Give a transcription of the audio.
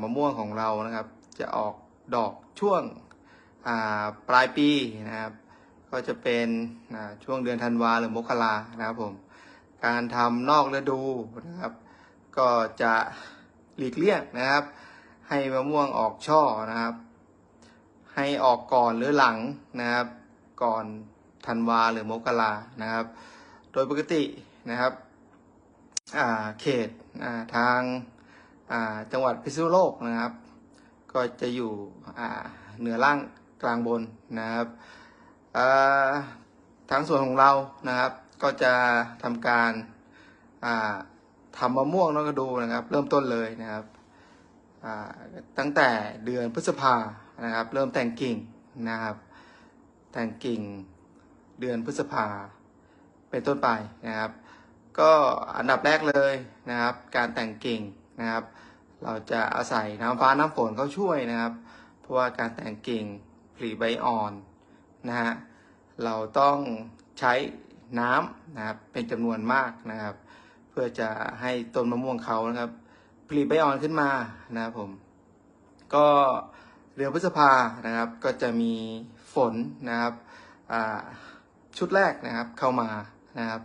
มะม่วงของเรานะครับ จะออกดอกช่วงปลายปีนะครับ ก็จะเป็นช่วงเดือนธันวาหรือมกรานะครับผมการทำนอกฤดูนะครับ ก็จะหลีกเลี่ยงนะครับ ให้มะม่วงออกช่อนะครับ ให้ออกก่อนหรือหลังนะครับ ก่อนธันวาหรือมกรานะครับ โดยปกตินะครับเขตทาง จังหวัดพิษณุโลกนะครับ ก็จะอยู่เหนือล่างกลางบนนะครับทางส่วนของเรานะครับ ก็จะทำการาทำมะม่วงน้อกกระดูนะครับ เริ่มต้นเลยนะครับตั้งแต่เดือนพฤษภานะครับ เริ่มแต่งกิ่งนะครับ แต่งกิ่งเดือนพฤษภาเป็นต้นไปนะครับ ก็อันดับแรกเลยนะครับ การแต่งกิ่ง นะครับ เราจะอาศัยน้ำฟ้าน้ำฝนเขาช่วยนะครับ เพราะว่าการแต่งกิ่งผลิใบอ่อนนะฮะเราต้องใช้น้ำนะครับเป็นจำนวนมากนะครับ เพื่อจะให้ต้นมะม่วงเขานะครับผลิใบอ่อนขึ้นมานะครับผม ก็เดือนพฤษภานะครับก็จะมีฝนนะครับชุดแรกนะครับเข้ามานะครับ